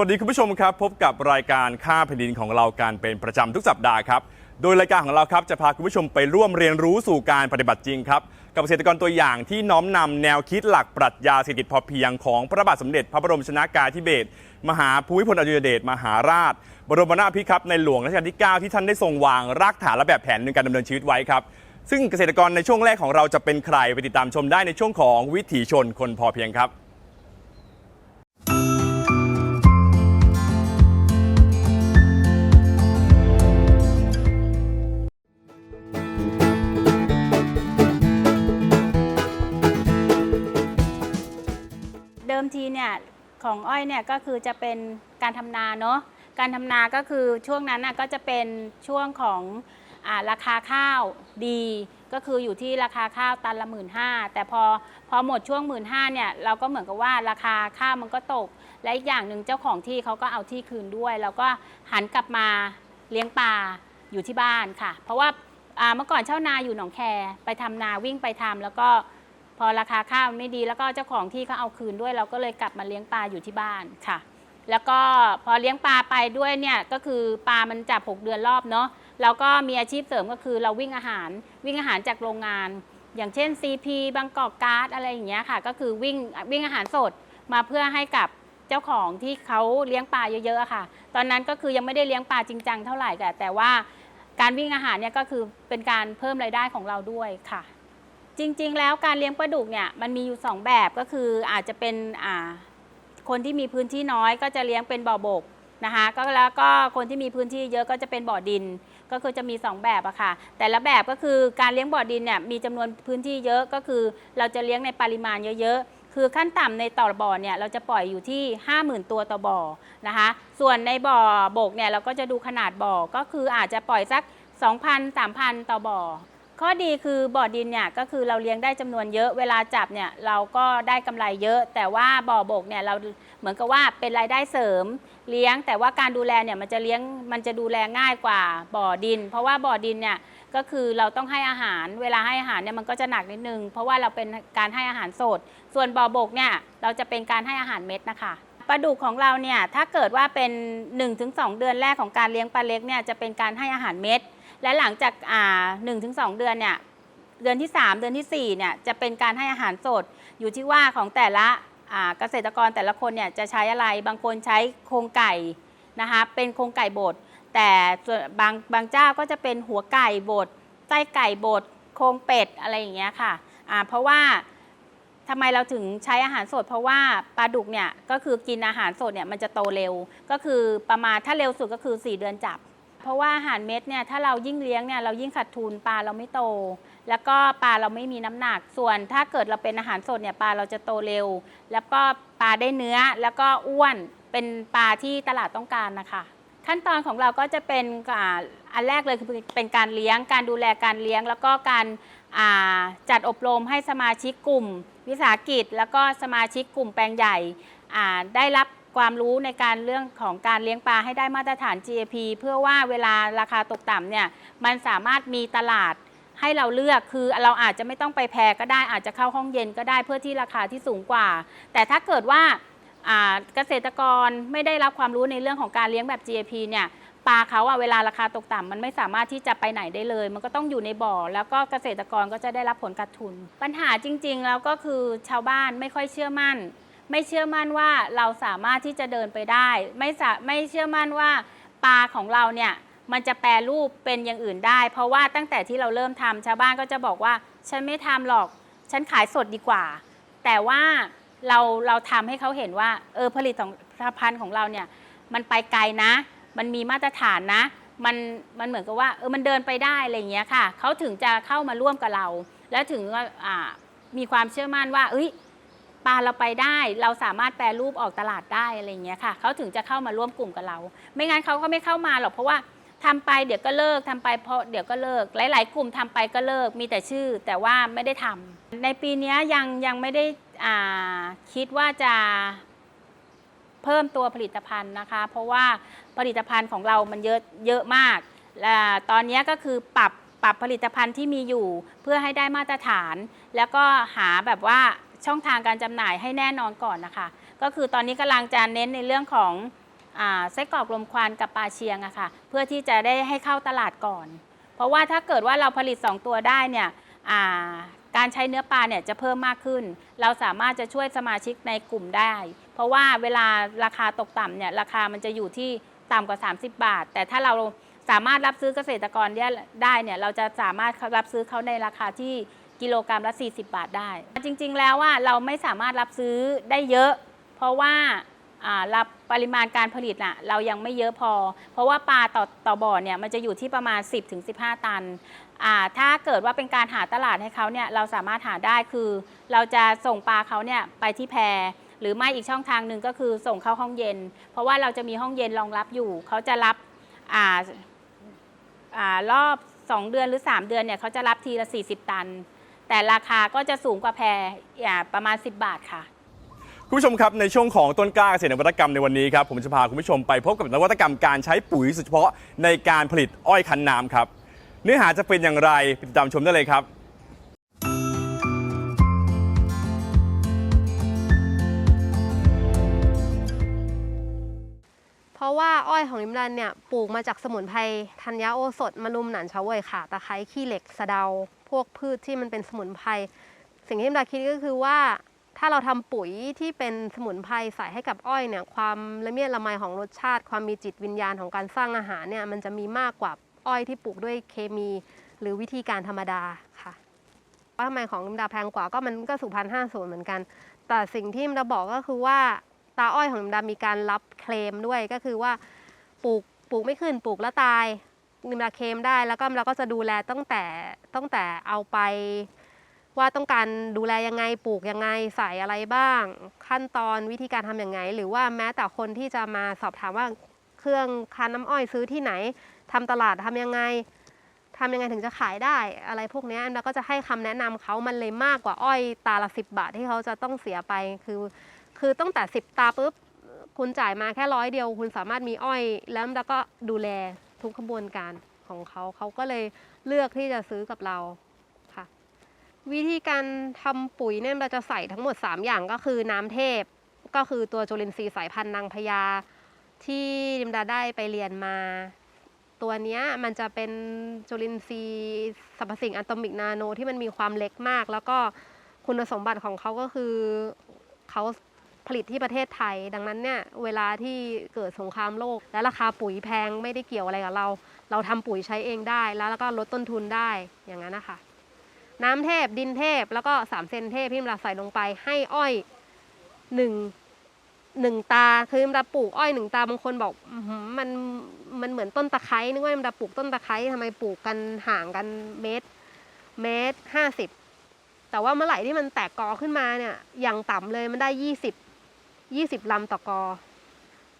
วัสดีคุณผู้ชมครับ พบกับรายการค่าแผ่นดินของเราการเป็นประจำทุกสัปดาห์ครับ โดยรายการของเราครับจะพาคุณผู้ชมไปร่วมเรียนรู้สู่การปฏิบัติจริงครับ กับเกษตรกรตัวอย่างที่น้อมนำแนวคิดหลักปรัชญาเศรษฐกิจพอเพียงของพระบาทสมเด็จพระบรมชนากาธิเบศรมหาภูมิพลอดุลยเดชมหาราช บรมนาถพิครับในหลวงรัชกาลที่ 9 ที่ท่านได้ทรงวางรากฐานและแบบแผนในการดำเนินชีวิตไว้ครับซึ่งเกษตรกรในช่วงแรกของเราจะเป็นใครไปติดตามชมได้ในช่วงของวิถีชนคนพอเพียงครับ มทีเนี่ยของอ้อยเนี่ยก็คือจะเป็นการทำนาเนาะการทำนาก็คือช่วงนั้นน่ะก็จะเป็นช่วงของอราคาข้าวดี ก็คืออยู่ที่ราคาข้าวตันละหมื่นห้าแต่พอพอหมดช่วงหมื่นห้าเนี่ยเราก็เหมือนกับว่าราคาข้าวมันก็ตก และอีกอย่างหนึ่งเจ้าของที่เขาก็เอาที่คืนด้วย แล้วก็หันกลับมาเลี้ยงปลาอยู่ที่บ้านค่ะ เพราะว่าเมื่อก่อนเช่านาอยู่หนองแคไปทำนาวิ่งไปทำแล้วก็ พอราคาข้าวไม่ดีแล้วก็เจ้าของที่เขาเอาคืนด้วย เราก็เลยกลับมาเลี้ยงปลาอยู่ที่บ้านค่ะ แล้วก็พอเลี้ยงปลาไปด้วยเนี่ยก็คือปลามันจับ 6 เดือนรอบเนาะเราก็มีอาชีพเสริมก็คือเราวิ่งอาหารวิ่งอาหารจากโรงงาน อย่างเช่น CP บางกอกการ์ดอะไรอย่างเงี้ยค่ะ ก็คือวิ่งวิ่งอาหารสดมาเพื่อให้กับเจ้าของที่เขาเลี้ยงปลาเยอะๆอะค่ะ ตอนนั้นก็คือยังไม่ได้เลี้ยงปลาจริงจังเท่าไหร่แต่แต่ว่าการวิ่งอาหารเนี่ยก็คือเป็นการเพิ่มรายได้ของเราด้วยค่ะ จริงๆ แล้วการเลี้ยงปลาดุกเนี่ยมันมีอยู่ 2 แบบก็คืออาจจะเป็นคนที่มีพื้นที่น้อยก็จะเลี้ยงเป็นบ่อบกนะคะก็แล้วก็คนที่มีพื้นที่เยอะก็จะเป็นบ่อดิน ก็คือจะมี 2 แบบอะค่ะ แต่ละแบบก็คือการเลี้ยงบ่อดินเนี่ยมีจำนวนพื้นที่เยอะก็คือ เราจะเลี้ยงในปริมาณเยอะๆ คือขั้นต่ำในต่อบ่อเนี่ยเราจะปล่อยอยู่ที่ 50,000 ตัวต่อบ่อนะคะ ส่วนในบ่อบกเนี่ยเราก็จะดูขนาดบ่อก็คืออาจจะปล่อยสัก 2,000 3,000 ต่อบ่อ ข้อดีคือบ่อดินเนี่ยก็คือเราเลี้ยงได้จำนวนเยอะเวลาจับเนี่ยเราก็ได้กำไรเยอะ แต่ว่าบ่อบกเนี่ยเราเหมือนกับว่าเป็นรายได้เสริมเลี้ยง แต่ว่าการดูแลเนี่ยมันจะเลี้ยงมันจะดูแลง่ายกว่าบ่อดิน เพราะว่าบ่อดินเนี่ยก็คือเราต้องให้อาหาร เวลาให้อาหารเนี่ยมันก็จะหนักนิดนึง เพราะว่าเราเป็นการให้อาหารสด ส่วนบ่อบกเนี่ยเราจะเป็นการให้อาหารเม็ดนะคะปลาดุกของเราเนี่ยถ้าเกิดว่าเป็น 1-2 เดือนแรกของการเลี้ยงปลาเล็กเนี่ยจะเป็นการให้อาหารเม็ด และหลังจากอ่าหนึ่งถึงสองเดือนเนี่ยเดือนที่ 3 เดือนที่4เนี่ยจะเป็นการให้อาหารสด อยู่ที่ว่าของแต่ละอ่าเกษตรกรแต่ละคนเนี่ยจะใช้อะไรบางคนใช้โครงไก่นะคะเป็นโครงไก่บดแต่บางบางเจ้าก็จะเป็นหัวไก่บดไส้ไก่บดโครงเป็ดอะไรอย่างเงี้ยค่ะอ่าเพราะว่าทำไมเราถึงใช้อาหารสด เพราะว่าปลาดุกเนี่ยก็คือกินอาหารสดเนี่ยมันจะโตเร็ว ก็คือประมาณถ้าเร็วสุดก็คือ 4 เดือนจับ เพราะว่าอาหารเม็ดเนี่ยถ้าเรายิ่งเลี้ยงเนี่ยเรายิ่งขาดทุนปลาเราไม่โต แล้วก็ปลาเราไม่มีน้ำหนักส่วนถ้าเกิดเราเป็นอาหารสดเนี่ยปลาเราจะโตเร็ว แล้วก็ปลาได้เนื้อแล้วก็อ้วนเป็นปลาที่ตลาดต้องการนะคะ ขั้นตอนของเราก็จะเป็นอันแรกเลยคือเป็นการเลี้ยงการดูแลการเลี้ยง แล้วก็การจัดอบรมให้สมาชิกกลุ่ม วิสาหกิจ แล้วก็สมาชิกกลุ่มแปลงใหญ่ได้รับ ความรู้ในการเรื่องของการเลี้ยงปลาให้ได้มาตรฐาน GAP เพื่อว่าเวลาราคาตกต่ำเนี่ยมันสามารถมีตลาดให้เราเลือกคือเราอาจจะไม่ต้องไปแพรก็ได้อาจจะเข้าห้องเย็นก็ได้เพื่อที่ราคาที่สูงกว่า แต่ถ้าเกิดว่าเกษตรกรไม่ได้รับความรู้ในเรื่องของการเลี้ยงแบบ GAP เนี่ยปลาเขาอะเวลาราคาตกต่ำมันไม่สามารถที่จะไปไหนได้เลย มันก็ต้องอยู่ในบ่อ แล้วก็เกษตรกรก็จะได้รับผลขาดทุน ปัญหาจริงๆแล้วก็คือชาวบ้านไม่ค่อยเชื่อมั่น ไม่เชื่อมั่นว่าเราสามารถที่จะเดินไปได้ ไม่สะไม่เชื่อมั่นว่าปลาของเราเนี่ยมันจะแปรรูปเป็นอย่างอื่นได้ เพราะว่าตั้งแต่ที่เราเริ่มทำชาวบ้านก็จะบอกว่า ฉันไม่ทำหรอกฉันขายสดดีกว่า แต่ว่าเราเราทำให้เขาเห็นว่าเออผลิตภัณฑ์ของเราเนี่ยมันไปไกลนะ มันมีมาตรฐานนะ มันมันเหมือนกับว่าเออมันเดินไปได้อะไรเงี้ยค่ะเขาถึงจะเข้ามาร่วมกับเรา แล้วถึงว่าอ่ามีความเชื่อมั่นว่าเอ้ย ปลาเราไปได้ เราสามารถแปรรูปออกตลาดได้อะไรเงี้ยค่ะเขาถึงจะเข้ามาร่วมกลุ่มกับเรา ไม่งั้นเขาก็ไม่เข้ามาหรอกเพราะว่าทำไปเดี๋ยวก็เลิกทำไปเพราะเดี๋ยวก็เลิก หลาย ๆ กลุ่มทำไปก็เลิกมีแต่ชื่อ แต่ว่าไม่ได้ทำในปีนี้ยังยังไม่ได้คิดว่าจะเพิ่มตัวผลิตภัณฑ์นะคะ เพราะว่าผลิตภัณฑ์ของเรามันเยอะเยอะมากและตอนนี้ก็คือปรับปรับผลิตภัณฑ์ที่มีอยู่ เพื่อให้ได้มาตรฐาน แล้วก็หาแบบว่า ช่องทางการจำหน่ายให้แน่นอนก่อนนะคะ ก็คือตอนนี้กำลังจะเน้นในเรื่องของไส้กรอกลมควันกับปลาเชียงอะค่ะ เพื่อที่จะได้ให้เข้าตลาดก่อน เพราะว่าถ้าเกิดว่าเราผลิต 2 ตัวได้เนี่ยาการใช้เนื้อปลาเนี่ยจะเพิ่มมากขึ้น เราสามารถจะช่วยสมาชิกในกลุ่มได้ เพราะว่าเวลาราคาตกต่ำเนี่ยราคามันจะอยู่ที่ต่ำกว่า 30 บาท แต่ถ้าเราสามารถรับซื้อเกษตรกรได้เนี่ยเราจะสามารถรับซื้อเขาในราคาที่ กิโลกรรัมละ 40 บาทได้ จริงๆ แล้วว่าเราไม่สามารถรับซื้อได้เยอะ เพราะว่ารับปริมาณการผลิตน่ะเรายังไม่เยอะพอ เพราะว่าปลาต่อต่อบ่อเนี่ยมันจะอยู่ที่ประมาณ 10-15 ตัน ถ้าเกิดว่าเป็นการหาตลาดให้เขาเนี่ยเราสามารถหาได้คือ เราจะส่งปลาเขาเนี่ยไปที่แพหรือไม่อีกช่องทางหนึ่งก็คือส่งเข้าห้องเย็น เพราะว่าเราจะมีห้องเย็นรองรับอยู่ เขาจะรับออรอบ 2 เดือนหรือ 3 เดือนเนี่ยเขาจะรับทีละ 40 ตัน แต่ราคาก็จะสูงกว่าแพอ่าประมาณ 10 บาทค่ะ คุณผู้ชมครับในช่วงของต้นกล้าเกษตรนวัตกรรมในวันนี้ครับผมจะพาคุณผู้ชมไปพบกับนวัตกรรมการใช้ปุ๋ยสุดเฉพาะในการผลิตอ้อยคั้นน้ำครับ เนื้อหาจะเป็นอย่างไรไปติดตามชมได้เลยครับ เพราะว่าอ้อยของลิมรันเนี่ยปลูกมาจากสมุนไพรธัญญาโอสถมะรุมหนานเฉาเวยค่ะ ตะไคร้ขี้เหล็กสะเดา พวกพืชที่มันเป็นสมุนไพรสิ่งที่ลิมรันคิดก็คือว่าถ้าเราทำปุ๋ยที่เป็นสมุนไพรใส่ให้กับอ้อยเนี่ยความละเมียดละไมของรสชาติ ความมีจิตวิญญาณของการสร้างอาหารเนี่ยมันจะมีมากกว่าอ้อยที่ปลูกด้วยเคมี หรือวิธีการธรรมดาค่ะว่าทำไมของลิมดาแพงกว่าก็มันก็สุพันห้าศูนย์เหมือนกัน แต่สิ่งที่ลิมดาบอกก็คือว่าตาอ้อยของลิมดามีการรับเคลมด้วยก็คือว่าปลูกปลูกไม่ขึ้นปลูกแล้วตาย ลิมดาเคมได้แล้วก็เราก็จะดูแลตั้งแต่ตั้งแต่เอาไป ว่าต้องการดูแลยังไงปลูกยังไงใส่อะไรบ้าง ขั้นตอนวิธีการทำอย่างไง หรือว่าแม้แต่คนที่จะมาสอบถามว่าเครื่องคันน้ำอ้อยซื้อที่ไหนทำตลาดทำยังไงทำยังไงถึงจะขายได้อะไรพวกนี้แล้วก็จะให้คำแนะนำเขามันเลยมากกว่าอ้อยตาละสิบบาทที่เขาจะต้องเสียไปคือ คือตั้งแต่10ตาปุ๊บคุณจ่ายมาแค่ร้อยเดียว คุณสามารถมีอ้อยแล้วแล้วก็ดูแล ทุกขบวนการของเขาเขาก็เลยเลือกที่จะซื้อกับเราค่ะ วิธีการทำปุ๋ยเนี่ยเราจะใส่ทั้งหมด 3 อย่างก็คือน้ำเทพ ก็คือตัวจุลินทรีย์สายพันธุ์นางพญาที่ดิมดาได้ไปเรียนมา ตัวนี้มันจะเป็นจุลินทรีย์สรรพสิ่งอะตอมิกนาโนที่มันมีความเล็กมาก แล้วก็คุณสมบัติของเขาก็คือเขา ผลิตที่ประเทศไทย ดังนั้นเนี่ยเวลาที่เกิดสงครามโลก และราคาปุ๋ยแพงไม่ได้เกี่ยวอะไรกับเรา เราทำปุ๋ยใช้เองได้แล้วแล้วก็ลดต้นทุนได้อย่างนั้นนะคะ น้ำเทพดินเทพแล้วก็สามเซนเทพที่เราใส่ลงไปให้อ้อยหนึ่งหนึ่งตาคือเราปลูกอ้อยหนึ่งตาบางคนบอกมันมันเหมือนต้นตะไคร้นึกว่ามันปลูกต้นตะไคร้ทำไมปลูกกันห่างกันเมตรเมตรห้าสิบแต่ว่าเมื่อไหร่ที่มันแตกกอขึ้นมาเนี่ยอย่างต่ำเลยมันได้ยี่สิบ 20 ลำต่อกอ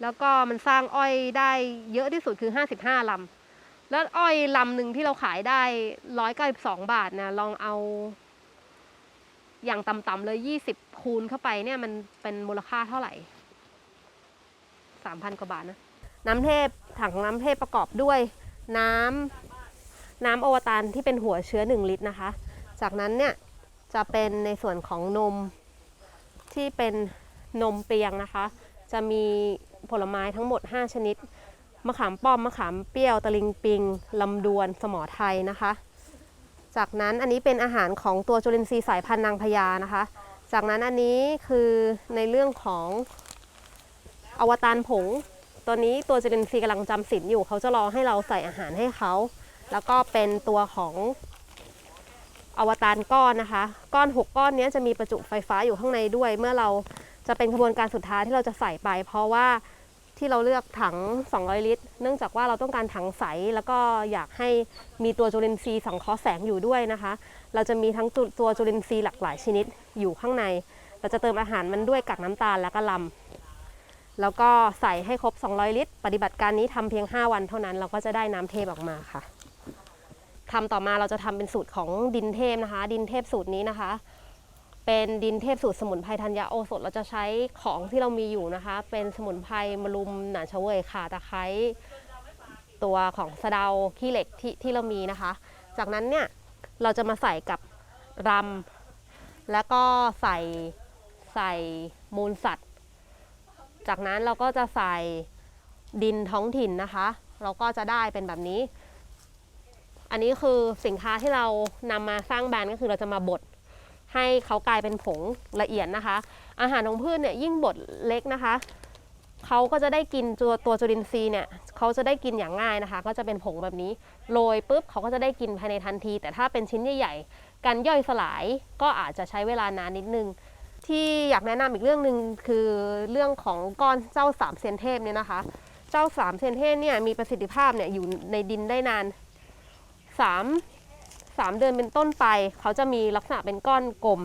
แล้วก็มันสร้างอ้อยได้เยอะที่สุดคือ 55 ลำ แล้วอ้อยลำหนึ่งที่เราขายได้ 192 บาทนะ ลองเอา อย่างต่ำๆเลย 20 คูณเข้าไปเนี่ยมันเป็นมูลค่าเท่าไหร่ 3,000 กว่าบาทนะ น้ำเทพถังน้ำเทพประกอบด้วยน้ำน้ำอวตารที่เป็นหัวเชื้อ 1 ลิตรนะคะ จากนั้นเนี่ยจะเป็นในส่วนของนมที่เป็น นมเปียงนะคะ จะมีผลไม้ทั้งหมด 5 ชนิด มะขามป้อม มะขามเปรี้ยวตะลิงปิง ลำดวน สมอไทยนะคะ จากนั้นอันนี้เป็นอาหารของตัวจุลินทรีย์สายพันธุ์นางพญานะคะ จากนั้นอันนี้คือในเรื่องของอวตารผง ตัวนี้ตัวจุลินทรีย์กำลังจำศีลอยู่ เขาจะรอให้เราใส่อาหารให้เขา แล้วก็เป็นตัวของอวตารก้อนนะคะ ก้อน 6 ก้อนนี้จะมีประจุไฟฟ้าอยู่ข้างในด้วย เมื่อเรา จะเป็นขบวนการสุดท้ายที่เราจะใส่ไป เพราะว่าที่เราเลือกถัง 200 ลิตร เนื่องจากว่าเราต้องการถังใส แล้วก็อยากให้มีตัวจุลินทรีย์สังเคราะห์แสงอยู่ด้วยนะคะ เราจะมีทั้งตัวตัวจุลินทรีย์หลากหลายชนิดอยู่ข้างใน เราจะเติมอาหารมันด้วยกากน้ำตาลและก็ลำแล้วก็ใส่ให้ครบ 200 ลิตร ปฏิบัติการนี้ทำเพียง 5 วันเท่านั้น เราก็จะได้น้ำเทพออกมาค่ะทำต่อมาเราจะทำเป็นสูตรของดินเทพนะคะ ดินเทพสูตรนี้นะคะ เป็นดินเทพสูตรสมุนไพรธัญญาโอสถเราจะใช้ของที่เรามีอยู่นะคะ เป็นสมุนไพรมะรุมหนานเฉวยข่าตะไคร้ตัวของสะเดาขี้เหล็กที่ที่เรามีนะคะ จากนั้นเนี่ยเราจะมาใส่กับรำแล้วก็ใส่ใส่มูลสัตว์ จากนั้นเราก็จะใส่ดินท้องถิ่นนะคะ เราก็จะได้เป็นแบบนี้ อันนี้คือสินค้าที่เรานำมาสร้างแบรนด์ก็คือเราจะมาบด ให้เขากลายเป็นผงละเอียดนะคะ อาหารของพืชเนี่ยยิ่งบดเล็กนะคะเขาก็จะได้กินตัวตัวจุลินทรีย์เนี่ยเขาจะได้กินอย่างง่ายนะคะ ก็จะเป็นผงแบบนี้โรยปุ๊บเขาก็จะได้กินภายในทันที แต่ถ้าเป็นชิ้นใหญ่ๆ การย่อยสลายก็อาจจะใช้เวลานานนิดนึง ที่อยากแนะนำอีกเรื่องหนึ่งคือเรื่องของก้อนเจ้าสามเซนเทพเนี่ยนะคะ เจ้าสามเซนเทพเนี่ยมีประสิทธิภาพเนี่ยอยู่ในดินได้นานสามสามเดือนเป็นต้นไป เขาจะมีลักษณะเป็นก้อนกลม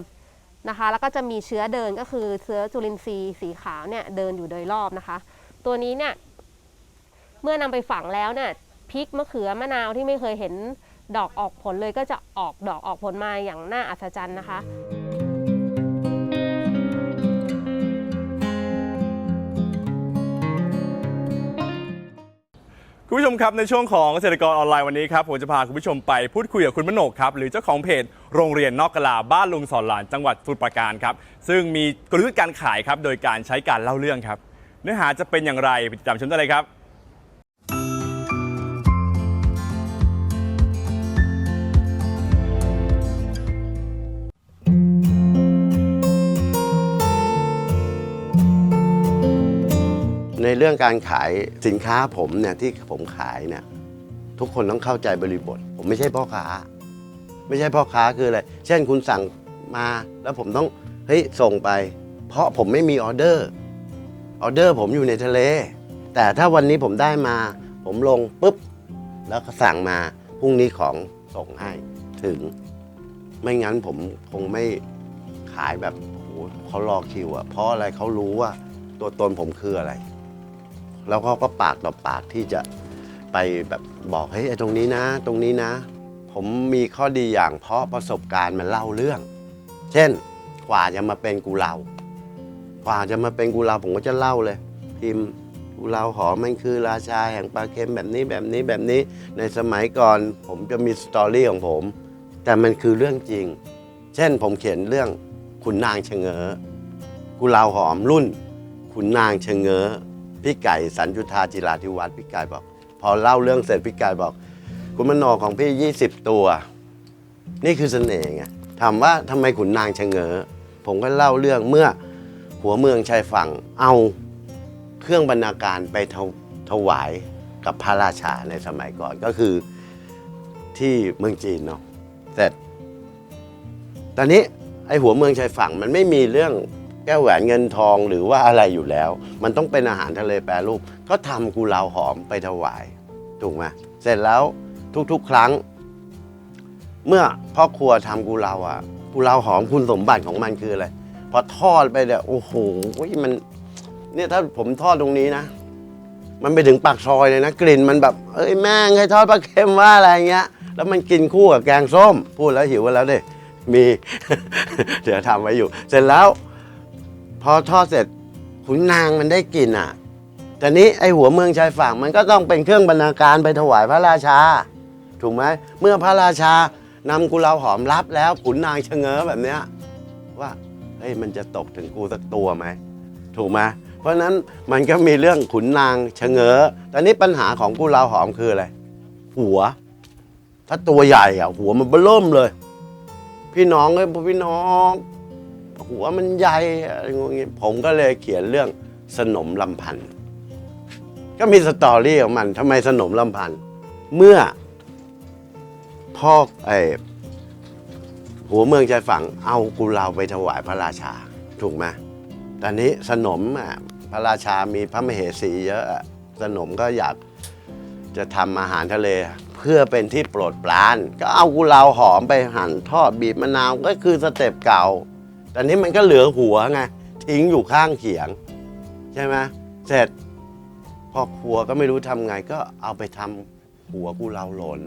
นะคะ แล้วก็จะมีเชื้อเดินก็คือเชื้อจุลินทรีย์สีขาวเนี่ยเดินอยู่โดยรอบนะคะ ตัวนี้เนี่ยเมื่อนำไปฝังแล้วเนี่ยพริกมะเขือมะนาวที่ไม่เคยเห็นดอกออกผลเลยก็จะออกดอกออกผลมาอย่างน่าอัศจรรย์นะคะ คุณผู้ชมครับในช่วงของเกษตรกรออนไลน์วันนี้ครับผมจะพาคุณผู้ชมไปพูดคุยกับคุณมโนกครับหรือเจ้าของเพจโรงเรียนนอกกลาบ้านลุงสอนหลานจังหวัดสมุพรปราการครับซึ่งมีกลยุทธ์การขายครับโดยการใช้การเล่าเรื่องครับ เนื้อหาจะเป็นอย่างไรไปติดตามชมได้เลยครับ ในเรื่องการขายสินค้าผมเนี่ยที่ผมขายเนี่ยทุกคนต้องเข้าใจบริบท ผมไม่ใช่พ่อค้า ไม่ใช่พ่อค้าคืออะไร เช่นคุณสั่งมาแล้วผมต้องเฮ้ยส่งไป เพราะผมไม่มีออเดอร์ออเดอร์ผมอยู่ในทะเล แต่ถ้าวันนี้ผมได้มา ผมลงปุ๊บ แล้วก็สั่งมาพรุ่งนี้ของส่งให้ถึง ไม่งั้นผมคงไม่ขายแบบโอ้โหเขารอคิวอะเพราะอะไรเขารู้ว่าตัวตนผมคืออะไร แล้วเขาก็ปากต่อปากที่จะไปแบบบอกเฮ้ยไอ้ตรงนี้นะ ตรงนี้นะ ผมมีข้อดีอย่างเพราะประสบการณ์มันเล่าเรื่อง เช่นกว่าจะมาเป็นกูเรากว่าจะมาเป็นกูเราผมก็จะเล่าเลย พิมพ์กูเราหอมมันคือราชาแห่งปลาเค็มแบบนี้แบบนี้แบบนี้ ในสมัยก่อนผมจะมีสตอรี่ของผม แต่มันคือเรื่องจริง เช่นผมเขียนเรื่องขุนนางชะเงอกูเราหอมรุ่นขุนนางชะเงอ พี่ไก่สัญจุธาจิราธิวัฒน์พี่ไก่บอก พอเล่าเรื่องเสร็จพี่ไก่บอก คุณมโนของพี่ 20 ตัว นี่คือเสน่ห์ไงถามว่าทำไมขุนนางชะเงอผมก็เล่าเรื่องเมื่อหัวเมืองชายฝั่งเอาเครื่องบรรณาการไปถวถวายกับพระราชาในสมัยก่อนก็คือที่เมืองจีนเนาะเสร็จตอนนี้ไอ้หัวเมืองชายฝั่งมันไม่มีเรื่อง แก้วแหวนเงินทองหรือว่าอะไรอยู่แล้ว มันต้องเป็นอาหารทะเลแปรรูป ก็ทำกุเลาหอมไปถวาย ถูกไหมเสร็จแล้วทุกๆ ครั้ง เมื่อพ่อครัวทำกุเลาอะกุเลาหอมคุณสมบัติของมันคืออะไรพอทอดไปเนี่ยโอ้โหมันเนี่ยถ้าผมทอดตรงนี้นะ มันไปถึงปากซอยเลยนะ กลิ่นมันแบบ เอ้ยแม่งใครทอดปลาเค็มว่าอะไรเงี้ย แล้วมันกินคู่กับแกงส้ม พูดแล้วหิวกันแล้วดิมี เดี๋ยวทำไว้อยู่ เสร็จแล้ว พอทอดเสร็จขุนนางมันได้กลิ่นอะแต่นี้ไอหัวเมืองชายฝั่งมันก็ต้องเป็นเครื่องบรรณาการไปถวายพระราชา ถูกไหมเมื่อพระราชานำกุเลาหอมรับแล้วขุนนางชะเง้อแบบเนี้ยว่าเฮ้ยมันจะตกถึงกูสักตัวไหมถูกไหมเพราะนั้นมันก็มีเรื่องขุนนางชะเง้อแต่นี้ปัญหาของกุเลาหอมคืออะไรหัว ถ้าตัวใหญ่อะหัวมันเบิ่มเลย พี่น้องเอ้ยพี่น้อง หัวมันใหญ่อะไรงเงี้ยผมก็เลยเขียนเรื่องสนมลำพันธ์ก็มีสตอรี่ของมันทำไมสนมลำพันธ์เมื่อพ่อไอหัวเมืองชายฝั่งเอากุเลาไปถวายพระราชา ถูกไหมตอนนี้สนมอะพระราชามีพระมเหสีเยอะอะสนมก็อยากจะทำอาหารทะเล เพื่อเป็นที่โปรดปราน ก็เอากุเลาหอมไปหั่นทอดบีบมะนาวก็คือสเต็ปเก่า แต่นี้มันก็เหลือหัวไงทิ้งอยู่ข้างเขียง ใช่ไหมเสร็จพ่อครัวก็ไม่รู้ทำไงก็เอาไปทำหัวกุเลาหล่น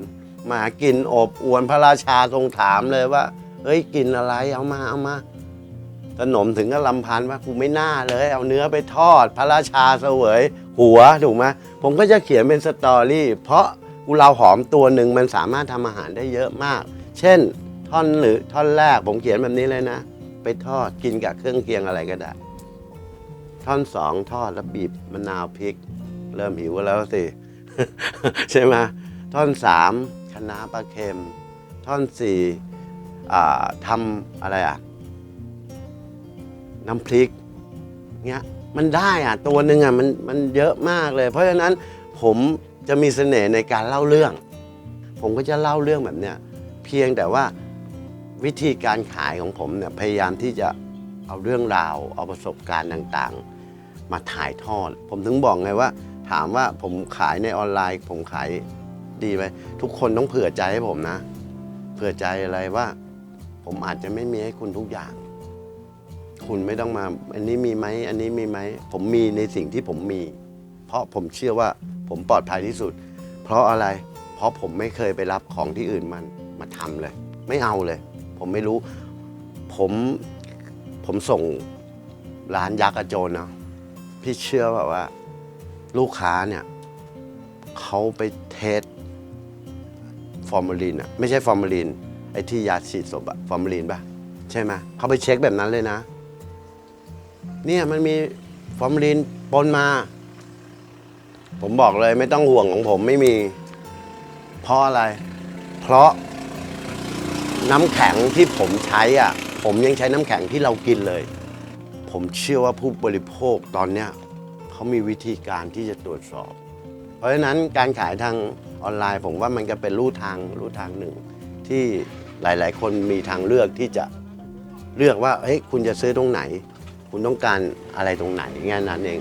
มากินอบอวนพระราชาทรงถามเลยว่า เฮ้ยกินอะไรเอามาเอามาสนมถึงก็ลำพันว่ากูไม่น่าเลย เอาเนื้อไปทอด พระราชาเสวย หัวถูกไหมผมก็จะเขียนเป็นสตอรี่ เพราะกุเลาหอมตัวหนึ่งมันสามารถทำอาหารได้เยอะมาก เช่น ท่อนหรือท่อนแรกผมเขียนแบบนี้เลยนะ ไปทอดกินกับเครื่องเคียงอะไรก็ได้ ท่อนสองทอดแล้วบีบมะนาวพริก เริ่มหิวแล้วสิ ใช่ไหมท่อนสามคะน้าปลาเค็ม ท่อนสี่ทำอะไรอะ น้ำพริกเงี้ยมันได้อะ ตัวหนึ่งอะมันมันเยอะมากเลย เพราะฉะนั้นผมจะมีเสน่ห์ในการเล่าเรื่อง ผมก็จะเล่าเรื่องแบบเนี้ยเพียงแต่ว่า วิธีการขายของผมเนี่ยพยายามที่จะเอาเรื่องราว เอาประสบการณ์ต่างๆ มาถ่ายทอด ผมถึงบอกไงว่า ถามว่าผมขายในออนไลน์ ผมขายดีไหมทุกคนต้องเผื่อใจให้ผมนะ เผื่อใจอะไรว่า ผมอาจจะไม่มีให้คุณทุกอย่าง คุณไม่ต้องมา อันนี้มีไหมอันนี้มีไหมผมมีในสิ่งที่ผมมี เพราะผมเชื่อว่าผมปลอดภัยที่สุด เพราะอะไร เพราะผมไม่เคยไปรับของที่อื่นมันมาทำเลย ไม่เอาเลย ผมไม่รู้ ผมผมส่งร้านยักษ์อาโจรนะพี่เชื่อแบบว่า ลูกค้าเนี่ยเขาไปเทสฟอร์มาลีนอะไม่ใช่ฟอร์มาลีนไอ้ที่ยาฉีดศพอะฟอร์มาลีนปะใช่ไหมเขาไปเช็คแบบนั้นเลยนะ เนี่ยมันมีฟอร์มาลีนปนมา ผมบอกเลยไม่ต้องห่วงของผมไม่มี เพราะอะไร เพราะ น้ำแข็งที่ผมใช้อะ ผมยังใช้น้ำแข็งที่เรากินเลย ผมเชื่อว่าผู้บริโภคตอนเนี้ยเขามีวิธีการที่จะตรวจสอบ เพราะฉะนั้นการขายทางออนไลน์ ผมว่ามันก็เป็นรูทางรูทางหนึ่ง ที่หลาย ๆ คนมีทางเลือกที่จะเลือกว่าเฮ้ยคุณจะซื้อตรงไหน คุณต้องการอะไรตรงไหนงานนั้นเอง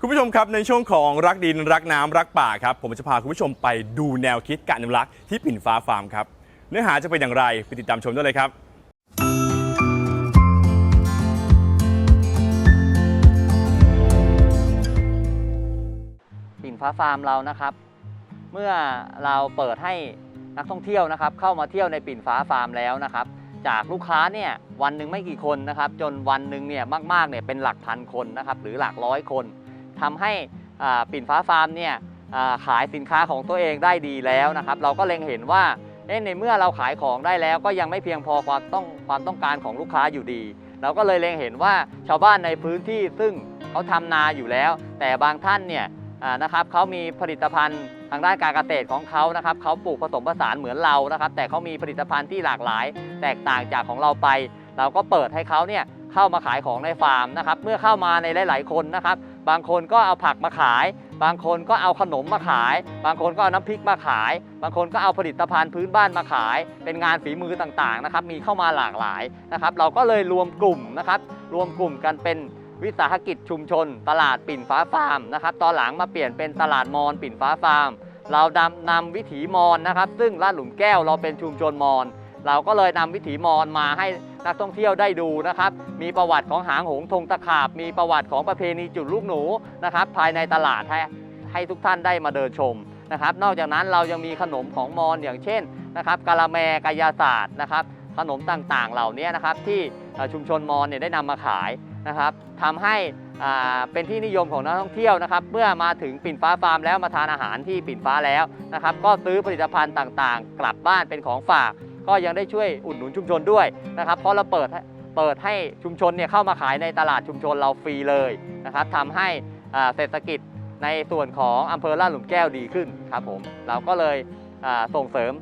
คุณผู้ชมครับในช่วงของรักดินรักน้ำรักป่าครับ ผมจะพาคุณผู้ชมไปดูแนวคิดการอนุรักษ์ที่ปิ่นฟ้าฟาร์มครับ เนื้อหาจะเป็นอย่างไรไปติดตามชมได้เลยครับปิ่นฟ้าฟาร์มเรานะครับ เมื่อเราเปิดให้นักท่องเที่ยวนะครับ เข้ามาเที่ยวในปิ่นฟ้าฟาร์มแล้วนะครับ จากลูกค้าเนี่ยวันหนึ่งไม่กี่คนนะครับ จนวันหนึ่งเนี่ยมากๆเนี่ยเป็นหลักพันคนนะครับ หรือหลักร้อยคนทำให้ปิ่นฟ้าฟาร์มเนี่ยขายสินค้าของตัวเองได้ดีแล้วนะครับ เราก็เล็งเห็นว่า ในเมื่อเราขายของได้แล้วก็ยังไม่เพียงพอความต้องความต้องการของลูกค้าอยู่ดี เราก็เลยเล็งเห็นว่าชาวบ้านในพื้นที่ซึ่งเขาทำนาอยู่แล้ว แต่บางท่านเนี่ยนะครับเขามีผลิตภัณฑ์ทางด้านการเกษตรของเขานะครับเขาปลูกผสมผสานเหมือนเรานะครับ แต่เขามีผลิตภัณฑ์ที่หลากหลาย แตกต่างจากของเราไป เราก็เปิดให้เขาเนี่ยเข้ามาขายของในฟาร์มนะครับ เมื่อเข้ามาในหลาย ๆ คนนะครับ บางคนก็เอาผักมาขาย บางคนก็เอาขนมมาขาย บางคนก็เอาน้ำพริกมาขาย บางคนก็เอาผลิตภัณฑ์พื้นบ้านมาขาย เป็นงานฝีมือต่างๆนะครับมีเข้ามาหลากหลายนะครับเราก็เลยรวมกลุ่มนะครับรวมกลุ่มกันเป็นวิสาหกิจชุมชน ตลาดปิ่นฟ้าฟาร์มนะครับตอนหลังมาเปลี่ยนเป็นตลาดมอนปิ่นฟ้าฟาร์ม เรานำนำวิถีมอนนะครับซึ่งลาดหลุมแก้วเราเป็นชุมชนมอน เราก็เลยนำวิถีมอนมาให้ นักท่องเที่ยวได้ดูนะครับ มีประวัติของหางหงทงตะขาบ มีประวัติของประเพณีจุดลูกหนูนะครับ ภายในตลาดให้ให้ทุกท่านได้มาเดินชมนะครับ นอกจากนั้นเรายังมีขนมของมอนอย่างเช่นนะครับกะละแมกายาศาสตร์นะครับ ขนมต่างๆเหล่านี้นะครับ ที่ชุมชนมอญเนี่ยได้นำมาขายนะครับทำให้เป็นที่นิยมของนักท่องเที่ยวนะครับ เมื่อมาถึงปิ่นฟ้าฟาร์มแล้วมาทานอาหารที่ปิ่นฟ้าแล้วนะครับ ก็ซื้อผลิตภัณฑ์ต่างๆ กลับบ้านเป็นของฝาก ก็ยังได้ช่วยอุดหนุนชุมชนด้วยนะครับ เพราะเราเปิดเปิดให้ชุมชนเนี่ยเข้ามาขายในตลาดชุมชนเราฟรีเลยนะครับทำให้เศรษฐกิจในส่วนของอำเภอลาดหลุมแก้วดีขึ้นครับผมเราก็เลยส่งเสริม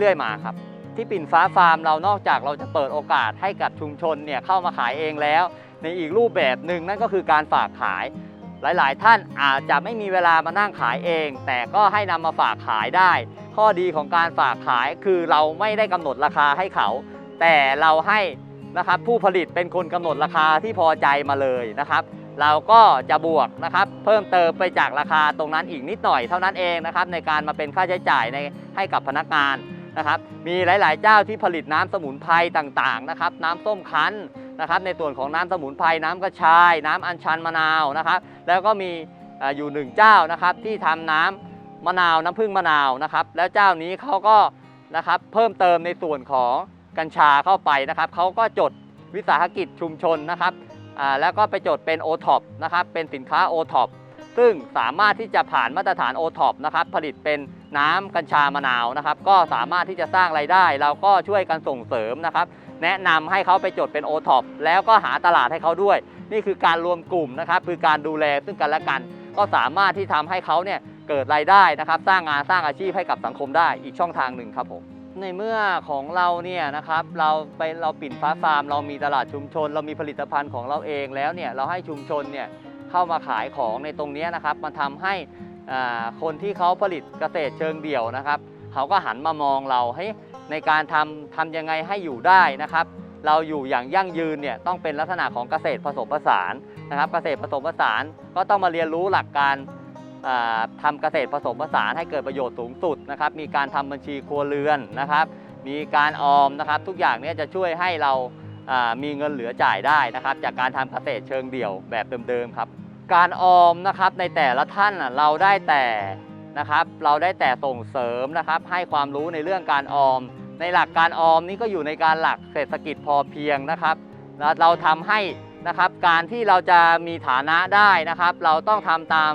เรื่อย ๆ มาครับ ที่ปิ่นฟ้าฟาร์มเรานอกจากเราจะเปิดโอกาสให้กับชุมชนเนี่ยเข้ามาขายเองแล้ว ในอีกรูปแบบหนึ่งนั่นก็คือการฝากขายหลาย ๆ ท่านอาจจะไม่มีเวลามานั่งขายเอง แต่ก็ให้นำมาฝากขายได้ ข้อดีของการฝากขายคือเราไม่ได้กำหนดราคาให้เขา แต่เราให้นะครับผู้ผลิตเป็นคนกำหนดราคาที่พอใจมาเลยนะครับ เราก็จะบวกนะครับเพิ่มเติมไปจากราคาตรงนั้นอีกนิดหน่อยเท่านั้นเองนะครับในการมาเป็นค่าใช้จ่ายในให้กับพนักงานนะครับมีหลาย ๆ เจ้าที่ผลิตน้ำสมุนไพรต่าง ๆ นะครับ น้ำส้มคั้นนะครับ ในส่วนของน้ำสมุนไพรน้ำกระชาย น้ำอัญชันมะนาวนะครับ แล้วก็มีเอ่ออยู่หนึ่งเจ้านะครับที่ทำน้ำ มะนาวน้ำผึ้งมะนาวนะครับ แล้วเจ้านี้เขาก็นะครับเพิ่มเติมในส่วนของกัญชาเข้าไปนะครับเขาก็จดวิสาหกิจชุมชนนะครับอ่าแล้วก็ไปจดเป็น o t o p นะครับเป็นสินค้า o t o p ซึ่งสามารถที่จะผ่านมาตรฐาน o t o p นะครับผลิตเป็นน้ำกัญชามะนาวนะครับ ก็สามารถที่จะสร้างไรายได้ เราก็ช่วยกันส่งเสริมนะครับ แนะนำให้เขาไปจดเป็น o t o p แล้วก็หาตลาดให้เขาด้วย นี่คือการรวมกลุ่มนะครับคือการดูแลซึ่งกันและกัน ก็สามารถที่ทำให้เขาเนี่ย เกิดรายได้นะครับ สร้างงานสร้างอาชีพให้กับสังคมได้อีกช่องทางหนึ่งครับผมในเมื่อของเราเนี่ยนะครับเราไปเราปิ่นฟ้าฟาร์ม เรามีตลาดชุมชน เรามีผลิตภัณฑ์ของเราเองแล้วเนี่ยเราให้ชุมชนเนี่ยเข้ามาขายของในตรงนี้นะครับมันทำให้คนที่เขาผลิตเกษตรเชิงเดี่ยวนะครับเขาก็หันมามองเราให้ในการทำทำยังไงให้อยู่ได้นะครับ เราอยู่อย่างยั่งยืนเนี่ยต้องเป็นลักษณะของเกษตรผสมผสานนะครับ เกษตรผสมผสานก็ต้องมาเรียนรู้หลักการ ทำเกษตรผสมผสานให้เกิดประโยชน์สูงสุดนะครับ มีการทำบัญชีครัวเรือนนะครับ มีการออมนะครับ ทุกอย่างเนี้จะช่วยให้เรามีเงินเหลือจ่ายได้นะครับ จากการทำเกษตรเชิงเดี่ยวแบบเดิมๆครับ การออมนะครับในแต่ละท่านเราได้แต่นะครับเราได้แต่ส่งเสริมนะครับ ให้ความรู้ในเรื่องการออม ในหลักการออมนี่ก็อยู่ในการหลักเศรษฐกิจพอเพียงนะครับเราทำให้นะครับการที่เราจะมีฐานะได้นะครับ เราต้องทำตาม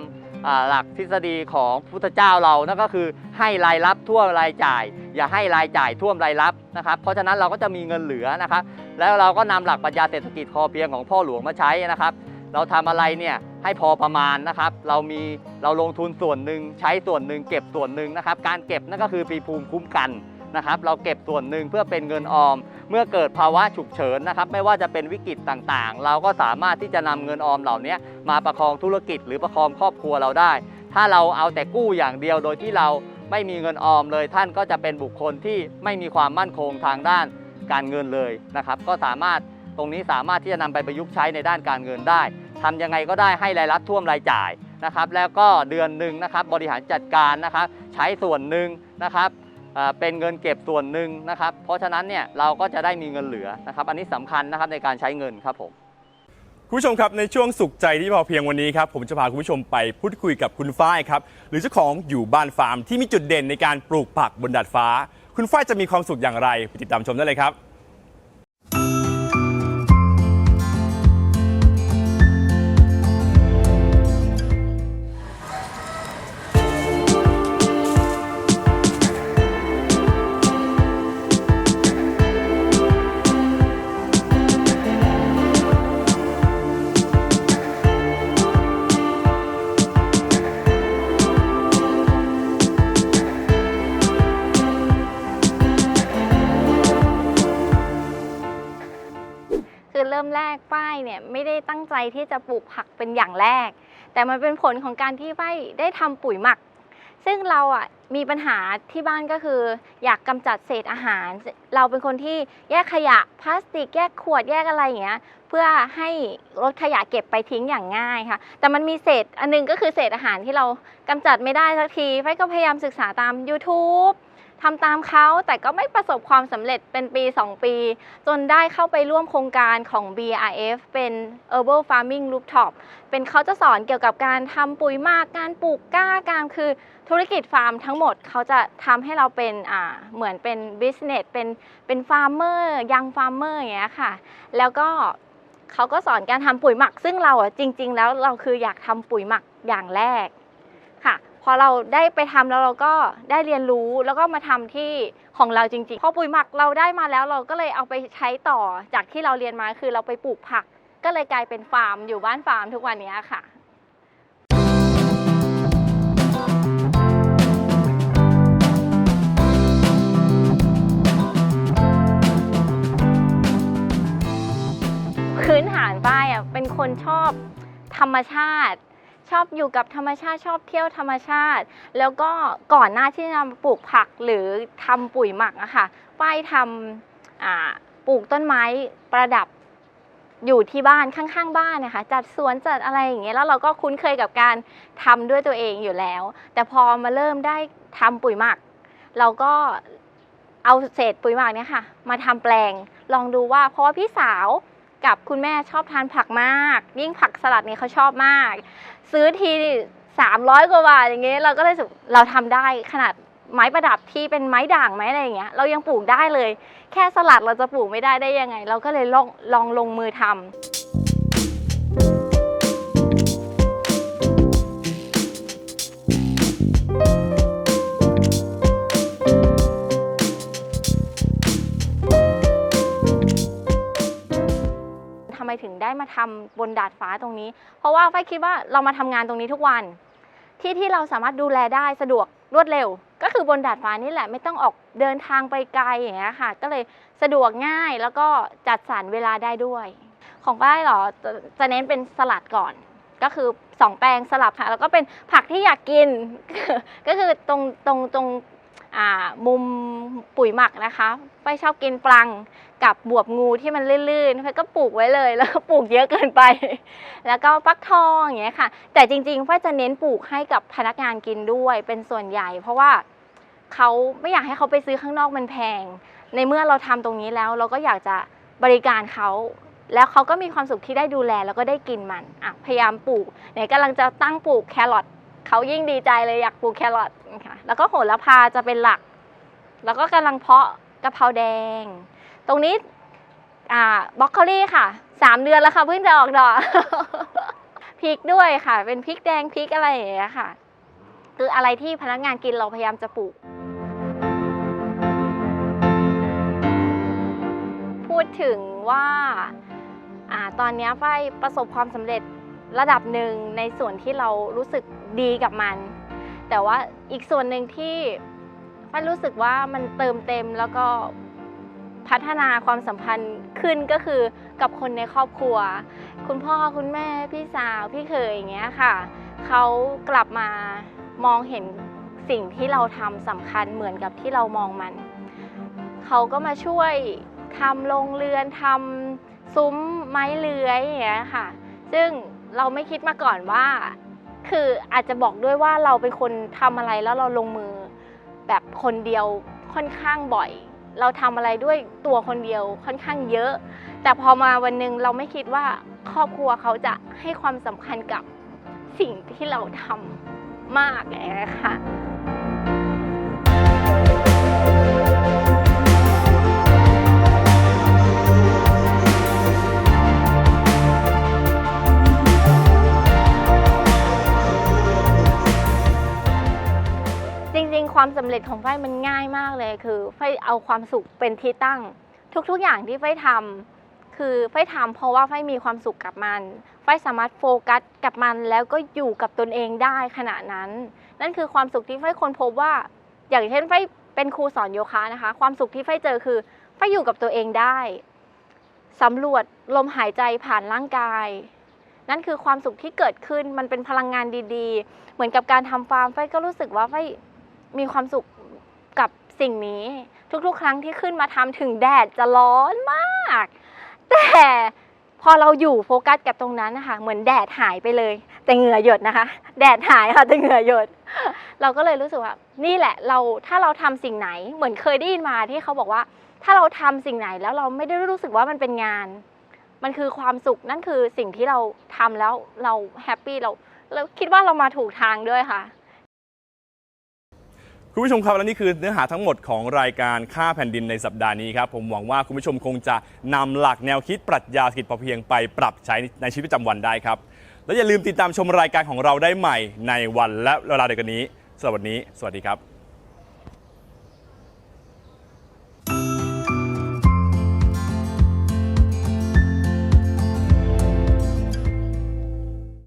หลักทฤษฎีของพุทธเจ้าเรานั่นก็คือให้รายรับท่วมรายจ่าย อย่าให้รายจ่ายท่วมรายรับนะครับ เพราะฉะนั้นเราก็จะมีเงินเหลือนะครับ แล้วเราก็นำหลักปรัชญาเศรษฐกิจพอเพียงของพ่อหลวงมาใช้นะครับ เราทำอะไรเนี่ยให้พอประมาณนะครับ เรามีเราลงทุนส่วนหนึ่งใช้ส่วนหนึ่งเก็บส่วนหนึ่งนะครับ การเก็บนั่นก็คือปีภูมิคุ้มกัน นะครับเราเก็บส่วนหนึ่งเพื่อเป็นเงินออม เมื่อเกิดภาวะฉุกเฉินนะครับไม่ว่าจะเป็นวิกฤตต่างๆ เราก็สามารถที่จะนำเงินออมเหล่านี้มาประคองธุรกิจหรือประคองครอบครัวเราได้ ถ้าเราเอาแต่กู้อย่างเดียวโดยที่เราไม่มีเงินออมเลยท่านก็จะเป็นบุคคลที่ไม่มีความมั่นคงทางด้านการเงินเลยนะครับก็สามารถตรงนี้สามารถที่จะนำไปประยุกต์ใช้ในด้านการเงินได้ทำยังไงก็ได้ให้รายรับท่วมรายจ่ายนะครับแล้วก็เดือนหนึ่งนะครับบริหารจัดการนะครับใช้ส่วนหนึ่งนะครับ เป็นเงินเก็บส่วนหนึ่งนะครับ เพราะฉะนั้นเนี่ยเราก็จะได้มีเงินเหลือนะครับ อันนี้สำคัญนะครับในการใช้เงินครับผมคุณผู้ชมครับในช่วงสุขใจที่พอเพียงวันนี้ครับผมจะพาคุณผู้ชมไปพูดคุยกับคุณฝ้ายครับหรือเจ้าของอยู่บ้านฟาร์มที่มีจุดเด่นในการปลูกผักบนดาดฟ้า คุณฝ้ายจะมีความสุขอย่างไรไปติดตามชมได้เลยครับ ที่จะปลูกผักเป็นอย่างแรก แต่มันเป็นผลของการที่ป้ได้ทำปุ๋ยหมัก ซึ่งเราอะมีปัญหาที่บ้านก็คือ อยากกำจัดเศษอาหาร เราเป็นคนที่แยกขยะพลาสติกแยกขวดแยกอะไรอย่างเงี้ยเพื่อให้รถขยะเก็บไปทิ้งอย่างง่ายค่ะ แต่มันมีเศษอันหนึงก็คือเศษอาหารที่เรากำจัดไม่ได้สักทีไฟก็พยายามศึกษาตาม YouTube ทำตามเขาแต่ก็ไม่ประสบความสำเร็จเป็นปี 2 ปี จนได้เข้าไปร่วมโครงการของ BRF เป็น Herbal Farming Rooftop เป็นเขาจะสอนเกี่ยวกับการทำปุ๋ยหมากการปลูกกล้าการคือธุรกิจฟาร์มทั้งหมดเขาจะทำให้เราเป็นอ่าเหมือนเป็น business เป็นเป็นฟาร์มเมอร์ยังฟาร์มเมอร์อย่างเงี้ยค่ะ แล้วก็เขาก็สอนการทำปุ๋ยหมัก ซึ่งเราอะจริง ๆ แล้วเราคืออยากทำปุ๋ยหมักอย่างแรก พอเราได้ไปทำแล้วเราก็ได้เรียนรู้แล้วก็มาทำที่ของเราจริงๆพอปุ๋ยหมักเราได้มาแล้วเราก็เลยเอาไปใช้ต่อจากที่เราเรียนมาคือเราไปปลูกผัก ก็เลยกลายเป็นฟาร์มอยู่บ้านฟาร์มทุกวันนี้ค่ะพื้นฐานป้ายอะเป็นคนชอบธรรมชาติ ชอบอยู่กับธรรมชาติชอบเที่ยวธรรมชาติ แล้วก็ก่อนหน้าที่จะปลูกผักหรือทำปุ๋ยหมักอะค่ะป้ายทำปลูกต้นไม้ประดับอยู่ที่บ้านข้างๆ บ้านนะคะ จัดสวนจัดอะไรอย่างเงี้ยแล้วเราก็คุ้นเคยกับการทำด้วยตัวเองอยู่แล้ว แต่พอมาเริ่มได้ทำปุ๋ยหมัก เราก็เอาเศษปุ๋ยหมักเนี่ยค่ะ มาทำแปลงลองดูว่าเพราะว่าพี่สาวกับคุณแม่ชอบทานผักมาก ยิ่งผักสลัดเนี่ยเขาชอบมาก ซื้อทีสามร้อยกว่าบาทอย่างเงี้ยเราก็เลยรู้สึกเราทำได้ขนาดไม้ประดับที่เป็นไม้ด่างไม้อะไรอย่างเงี้ยเรายังปลูกได้เลย แค่สลัดเราจะปลูกไม่ได้ได้ยังไง เราก็เลยลองลองลงมือทำ ไมถึงได้มาทำบนดาดฟ้าตรงนี้ เพราะว่าฝ้ายคิดว่าเรามาทำงานตรงนี้ทุกวัน ที่ที่เราสามารถดูแลได้สะดวกรวดเร็ว ก็คือบนดาดฟ้านี่แหละไม่ต้องออกเดินทางไปไกลอย่างเงี้ยค่ะ ก็เลยสะดวกง่ายแล้วก็จัดสรรเวลาได้ด้วย ของป้ายเหรอจะจะเน้นเป็นสลัดก่อนก็คือสองแปลงสลับค่ะ แล้วก็เป็นผักที่อยากกิน ก็คือตรงตรงตรง มุมปุ๋ยหมักนะคะป้ายชอบกินปลังกับบวบงูที่มันลื่นๆป้ายก็ปลูกไว้เลยแล้วก็ปลูกเยอะเกินไป แล้วก็ฟักทองอย่างเงี้ยค่ะ แต่จริงๆฝ้ายจะเน้นปลูกให้กับพนักงานกินด้วยเป็นส่วนใหญ่ เพราะว่าเขาไม่อยากให้เขาไปซื้อข้างนอกมันแพง ในเมื่อเราทำตรงนี้แล้วเราก็อยากจะบริการเขาแล้วเขาก็มีความสุขที่ได้ดูแลแล้วก็ได้กินมันอะพยายามปลูกไหนกำลังจะตั้งปลูกแครอท เขายิ่งดีใจเลยอยากปลูกแครอทค่ะ แล้วก็โหระพาจะเป็นหลัก แล้วก็กำลังเพาะกะเพราแดง ตรงนี้อ่าบล็อกโคลี่ค่ะสามเดือนแล้วค่ะเพิ่งจะออกดอกพริกด้วยค่ะ เป็นพริกแดงพริกอะไรอย่างเงี้ยค่ะ คืออะไรที่พนักงานกินเราพยายามจะปลูก พูดถึงว่าอาตอนนี้ยฝ้ายประสบความสำเร็จระดับหนึ่งในส่วนที่เรารู้สึก ดีกับมัน แต่ว่าอีกส่วนหนึ่งที่ฝ้ารู้สึกว่ามันเติมเต็มแล้วก็พัฒนาความสัมพันธ์ขึ้นก็คือกับคนในครอบครัว คุณพ่อคุณแม่พี่สาวพี่เขยอย่างเงี้ยค่ะเขากลับมามองเห็นสิ่งที่เราทำสำคัญเหมือนกับที่เรามองมันเขาก็มาช่วยทำโรงเรือนทำซุ้มไม้เลื้อยอย่างเงี้ยค่ะ ซึ่งเราไม่คิดมาก่อนว่า คืออาจจะบอกด้วยว่าเราเป็นคนทำอะไรแล้วเราลงมือ แบบคนเดียวค่อนข้างบ่อย เราทำอะไรด้วยตัวคนเดียวค่อนข้างเยอะ แต่พอมาวันหนึ่งเราไม่คิดว่าครอบครัวเขาจะให้ความสำคัญกับสิ่งที่เราทำมากอย่างเลยค่ะ ความสำเร็จของฝ้ายมันง่ายมากเลย คือฝ้ายเอาความสุขเป็นที่ตั้ง ทุกๆอย่างที่ฝ้ายทำคือฝ้ายทำเพราะว่าฝ้ายมีความสุขกับมันฝ้ายสามารถโฟกัสกับมันแล้วก็อยู่กับตนเองได้ขณะนั้น นั่นคือความสุขที่ฝ้ายค้นพบว่า อย่างเช่นฝ้ายเป็นครูสอนโยคะนะคะ ความสุขที่ฝ้ายเจอคือฝ้ายอยู่กับตัวเองได้สำรวจลมหายใจผ่านร่างกาย นั่นคือความสุขที่เกิดขึ้นมันเป็นพลังงานดีๆ เหมือนกับการทำฟาร์มฝ้ายก็รู้สึกว่าฝ้าย มีความสุขกับสิ่งนี้ ทุกๆ ครั้งที่ขึ้นมาทำถึงแดดจะร้อนมาก แต่พอเราอยู่โฟกัสกับตรงนั้นนะคะเหมือนแดดหายไปเลย แต่เหงื่อหยดนะคะ แดดหายค่ะแต่เหงื่อหยด เราก็เลยรู้สึกว่า นี่แหละเราถ้าเราทำสิ่งไหนเหมือนเคยได้ยินมาที่เขาบอกว่า ถ้าเราทำสิ่งไหนแล้วเราไม่ได้รู้สึกว่ามันเป็นงาน มันคือความสุขนั่นคือสิ่งที่เราทำแล้วเราแฮปปี้เราเราคิดว่าเรามาถูกทางด้วยค่ะ คุณผู้ชมครับและนี่คือเนื้อหาทั้งหมดของรายการค่าแผ่นดินในสัปดาห์นี้ครับผมหวังว่าคุณผู้ชมคงจะนำหลักแนวคิดปรัชญาเศรษฐกิจพอเพียงไปปรับใช้ในชีวิตประจำวันได้ครับ และอย่าลืมติดตามชมรายการของเราได้ใหม่ในวันและเวลาเดียวกันนี้สำหรับวันนี้ สวัสดีครับ